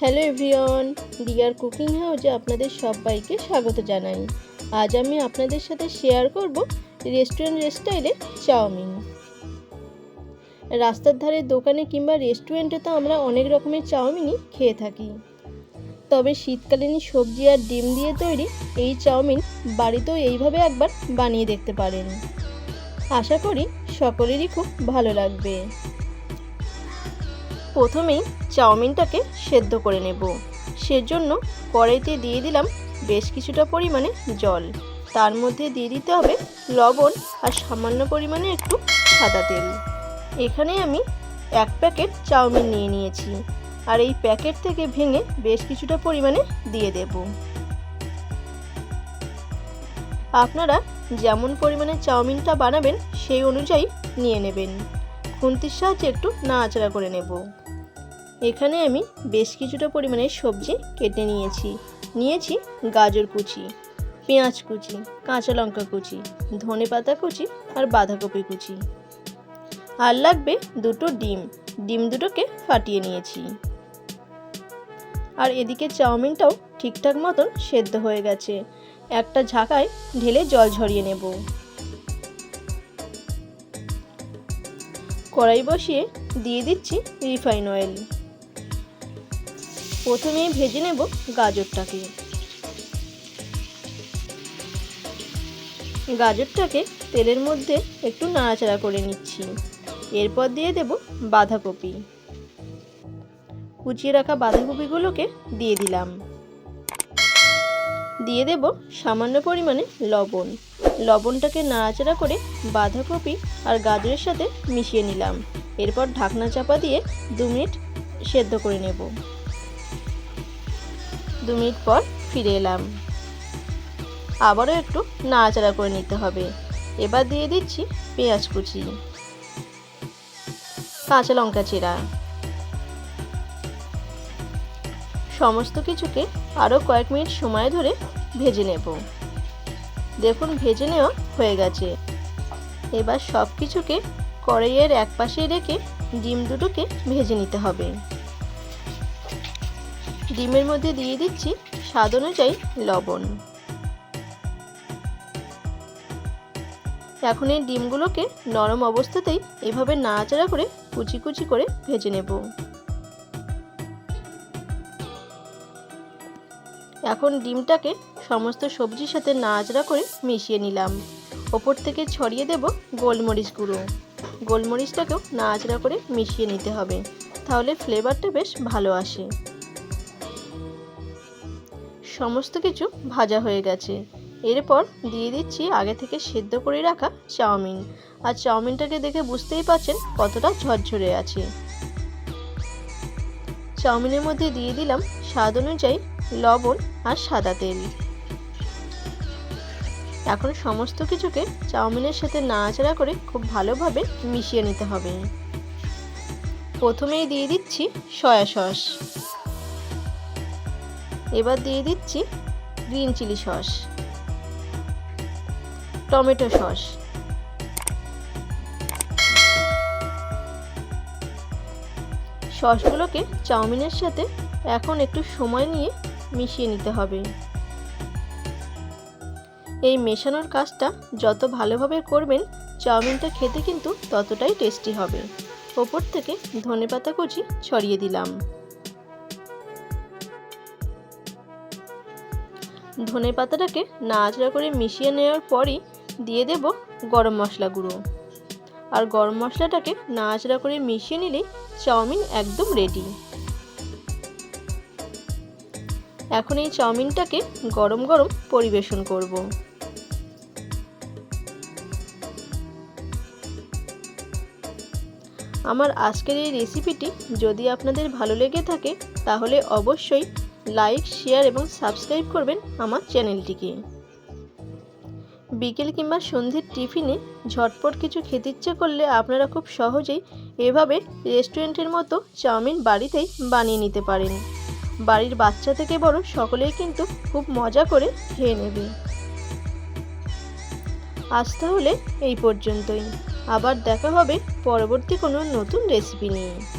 Hello everyone deer cooking হাউজে আপনাদের সবাইকে স্বাগত জানাই। আজ আমি আপনাদের সাথে শেয়ার করব রেস্টুরেন্ট স্টাইলে চাউমিন। রাস্তার ধারে, দোকানে কিংবা রেস্টুরেন্টে তো আমরা অনেক রকমের চাউমিনই খেয়ে থাকি। তবে শীতকালীন সবজি আর ডিম দিয়ে তৈরি এই চাউমিন বাড়িতেও এইভাবে একবার বানিয়ে দেখতে পারেন। আশা করি সকলেরই খুব ভালো লাগবে। প্রথমেই চাউমিনটাকে সেদ্ধ করে নেব। সেজন্য কড়াইতে দিয়ে দিলাম বেশ কিছুটা পরিমাণে জল। তার মধ্যে দিয়ে দিতে হবে লবণ আর সামান্য পরিমাণে একটু সাদা তেল। এখানে আমি এক প্যাকেট চাউমিন নিয়ে নিয়েছি আর এই প্যাকেট থেকে ভেঙে বেশ কিছুটা পরিমাণে দিয়ে দেব। আপনারা যেমন পরিমাণে চাউমিনটা বানাবেন সেই অনুযায়ী নিয়ে নেবেন। খুন্তির সাহায্যে একটু নাড়াচাড়া করে নেব। এখানে আমি বেশ কিছুটা পরিমাণে সবজি কেটে নিয়েছি। নিয়েছি গাজর কুচি, পেঁয়াজ কুচি, কাঁচা লঙ্কা কুচি, ধনে পাতা কুচি আর বাঁধাকপি কুচি। আর লাগবে দুটো ডিম। ডিম দুটোকে ফাটিয়ে নিয়েছি। আর এদিকে চাউমিনটাও ঠিকঠাক মতন সেদ্ধ হয়ে গেছে। একটা ঝাঁকায় ঢেলে জল ঝরিয়ে নেব। কড়াই বসিয়ে দিয়ে দিচ্ছি রিফাইন অয়েল। প্রথমে ভেজে নেব গাজরটাকে। গাজরটাকে তেলের মধ্যে একটু নাড়াচাড়া করে নিচ্ছি। এরপর দিয়ে দেব বাঁধাকপি। কুচিয়ে রাখা বাঁধাকপিগুলোকে দিয়ে দিলাম। দিয়ে দেব সামান্য পরিমাণে লবণ। লবণটাকে নাড়াচাড়া করে বাঁধাকপি আর গাজরের সাথে মিশিয়ে নিলাম। এরপর ঢাকনা চাপা দিয়ে দু মিনিট সেদ্ধ করে নেব। দু মিনিট পর ফিরে এলাম। আবারও একটু নাড়াচাড়া করে নিতে হবে। এবার দিয়ে দিচ্ছি পেঁয়াজ কুচি। কাঁচা লঙ্কা চেরা। সমস্ত কিছুকে আরও কয়েক মিনিট সময় ধরে ভেজে নেব। দেখুন, ভেজে নেওয়া হয়ে গেছে। এবার সব কিছুকে কড়াইয়ের এক পাশে রেখে ডিম দুটোকে ভেজে নিতে হবে। ডিমের মধ্যে দিয়ে দিচ্ছি স্বাদ অনুযায়ী লবণ। এখন এই ডিমগুলোকে নরম অবস্থাতেই এভাবে নাড়াচাড়া করে কুচি কুচি করে ভেজে নেব। এখন ডিমটাকে সমস্ত সবজির সাথে নাড়াচাড়া করে মিশিয়ে নিলাম। ওপর থেকে ছড়িয়ে দেব গোলমরিচ গুঁড়ো। গোলমরিচটাকেও নাড়াচাড়া করে মিশিয়ে নিতে হবে। তাহলে ফ্লেভারটা বেশ ভালো আসে। সমস্ত কিছু ভাজা হয়ে গেছে। এরপর দিয়ে দিচ্ছি আগে থেকে সেদ্ধ করে রাখা চাউমিন। আর চাউমিনটাকে দেখে বুঝতেই পারছেন কতটা ঝরঝরে আছে। চাউমিনের মধ্যে দিয়ে দিলাম স্বাদ অনুযায়ী লবণ আর সাদা তেল। এখন সমস্ত কিছুকে চাউমিনের সাথে নাড়াচাড়া করে খুব ভালোভাবে মিশিয়ে নিতে হবে। প্রথমেই দিয়ে দিচ্ছি সয়া সস। এবার দিয়ে দিচ্ছি green chilli sauce tomato sauce সসগুলোকে চাউমিনের সাথে এখন একটু সময় নিয়ে মিশিয়ে নিতে হবে। এই মেশানোর কাজটা যত ভালোভাবে করবেন, চাউমিনটা খেতে কিন্তু ততটাই টেস্টি হবে। ওপর থেকে ধনেপাতা কুচি ছড়িয়ে দিলাম। ধনে পাতাটাকে নাড়াচাড়া করে মিশিয়ে নেওয়ার পরই দিয়ে দেব গরম মশলা গুঁড়ো। আর গরম মশলাটাকে নাড়াচাড়া করে মিশিয়ে নিলেই চাউমিন একদম রেডি এখন এই চাউমিনটাকে গরম গরম পরিবেশন করব। আমার আজকের এই রেসিপিটি যদি আপনাদের ভালো লেগে থাকে, তাহলে অবশ্যই লাইক, শেয়ার এবং সাবস্ক্রাইব করবেন আমার চ্যানেলটিকে। বিকেল কিংবা সন্ধ্যের টিফিনে ঝটপট কিছু খেতে ইচ্ছে করলে আপনারা খুব সহজেই এভাবে রেস্টুরেন্টের মতো চাউমিন বাড়িতেই বানিয়ে নিতে পারেন। বাড়ির বাচ্চা থেকে বড় সকলেই কিন্তু খুব মজা করে খেয়ে নেবে। আজ তাহলে এই পর্যন্তই। আবার দেখা হবে পরবর্তী কোনো নতুন রেসিপি নিয়ে।